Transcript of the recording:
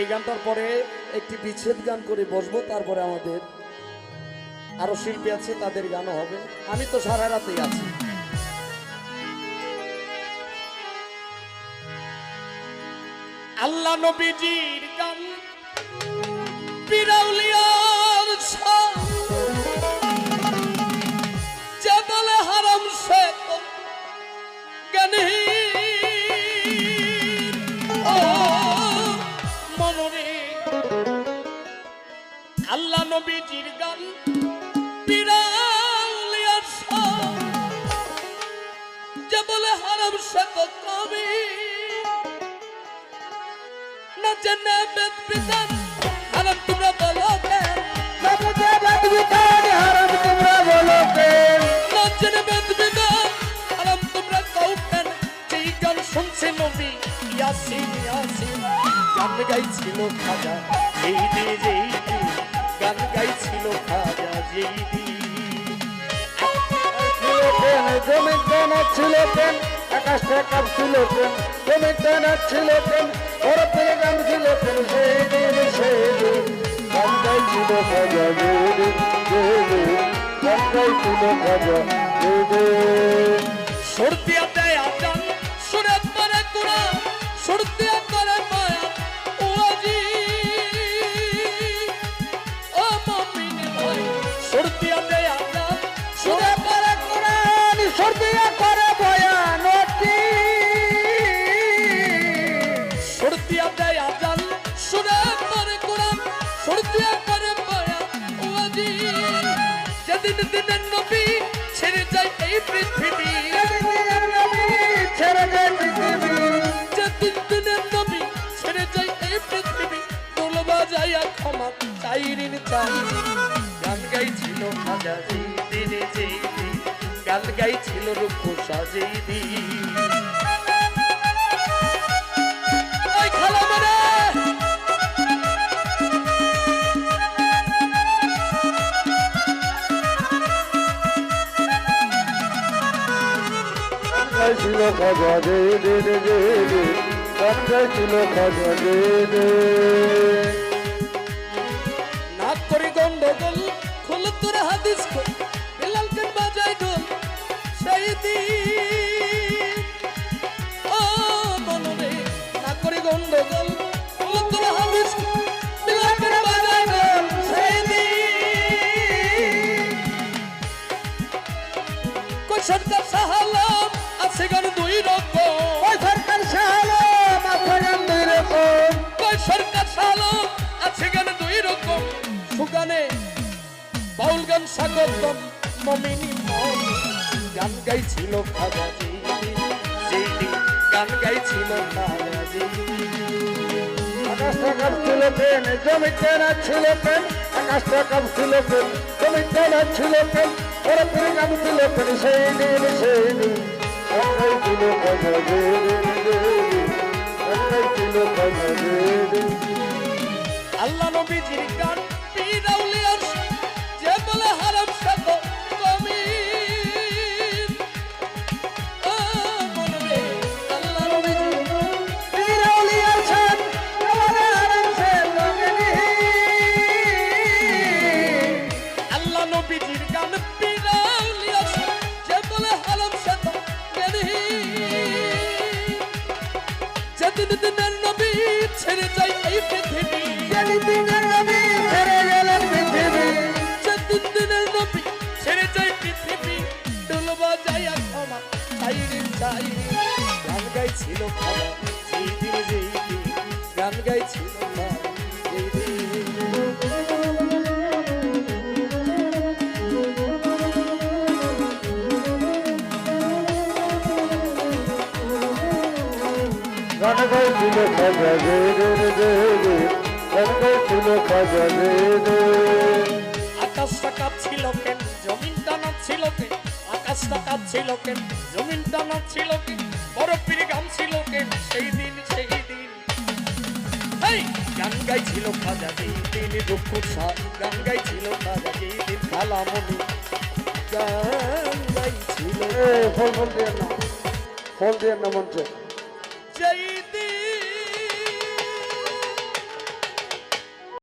এই গানটার পরে একটি বিচ্ছেদ গান করে বসবো, তারপরে আমাদের আরও শিল্পী আছে, তাদের গানও হবে। আমি তো সারা রাতেই আছি। আল্লাহ নবীজির নবীজির গান যে বলে হারাম তো কবি। না জেনে বেদ বিধান হারাম তোমরা বলো না জেনে বেদ বিধান হারাম তোমরা কাউ কেন? যেই গান শুনছে নবী ইয়াসিন ইয়াসিন গান গাইছিল খাজা। যেই দি যেই গান গাইছিল খাজা ছিল পেন আকাশটা কাঁপছিল পেন জমিতে নাচছিল পেন ওর পেলে গান ছিল পেন সেই দিন সেই দিন গান গাইছিল খাজা যেদিন যেদিন গান গাইছিল খাজা যেদিন সর্দিয়া দেয় দিনের নবী ছেড়ে যায় এই পৃথিবী। ছেড়ে যায় পৃথিবী। যেদিন দিনের নবী ছেড়ে যায় এই পৃথিবী। দোল বাজাইয়া ক্ষমা চাই। গান গাইছিল খাজা যেই দিনে। যেই গান গাইছিল রূপসা যেই দিন গাইছিল খাজা যেদিন যেদিন গান গাইছিল খাজা যেদিন নাক করে গন্ডগোল খোল তোর হাদিস খোল, বেলাল কেন বাজায় ঢোল? সেই দিন। ও মনরে নাক করে গন্ডগোল খোল তোর হাদিস বেলাল কেন বাজায় ঢোল? সেই দিন। কই সরকার আছে ওই সরকার সাহালো মাথায় দুই রকম কই সরকার সাহালাম আছে গান দুই রকম সুগানে বাউল গান স্বাগতম মমিনী গান গাইছিল গান গাইছিল খাজা যেই আকাশটা কাঁপছিল পেন জমিতে নাচছিল পেন আকাশটা কাঁপছিল পেন জমিতে নাচছিল পেন ওরা ফিরে কাঁপছিল পেন সেই দিন সেই দিন। আল্লাহ নবীজির গান যেদিন দিনের নবী ছেড়ে যায় এই পৃথিবী। দিনের নবী ফিরে গেলেন পৃথিবী। যেদিন দিনের নবী ছেড়ে যায় পৃথিবী। ডুলবা যায় ক্ষমা গান গাইছিল খাওয়া যেই দিন যেই গান গাইছিল গান গাইছিল খাজা আকাশটা কাঁপছিল কেন জমিনটা নাচছিল কেন? আকাশটা কাঁপছিল কেন জমিনটা নাচছিল কেন? বরফির গান কেন? সেই দিন সেই দিন! গান গাইছিল খাজা যেই দিন দুঃখ গান গাইছিল খাজা যেই দিন খালামণি গান গাইছিল। ফল ফল দিয়ে না ফল দিয়ে না মঞ্চে যেই দিন